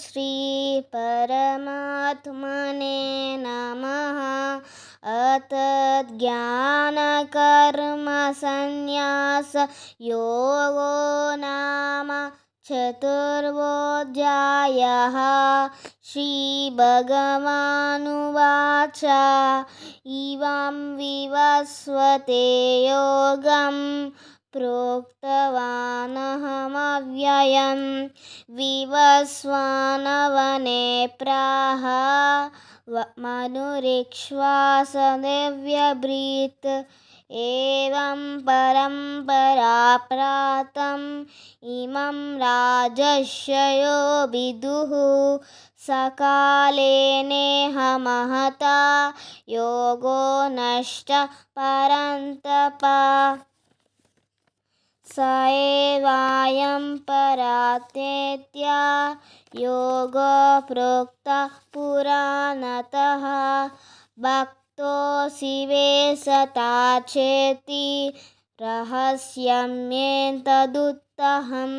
श्री परमात्मने नमः। योगो नाम चतुर्वोऽध्यायः। श्रीभगवानुवाच इवं विवस्वते योगम्। प्रोक्तवानहमव्ययं विवस्वानवने प्राह मनुरिक्ष्वासदेव्यब्रीत् एवं परम्परा प्रातम् इमं राजर्षयो विदुः। सकाले नेह महता योगो नष्टः परन्तप स एवायं परातेत्या योगो प्रोक्तः पुराणतः भक्तोऽसि वे सता चेति रहस्यम्येतदुत्तहम्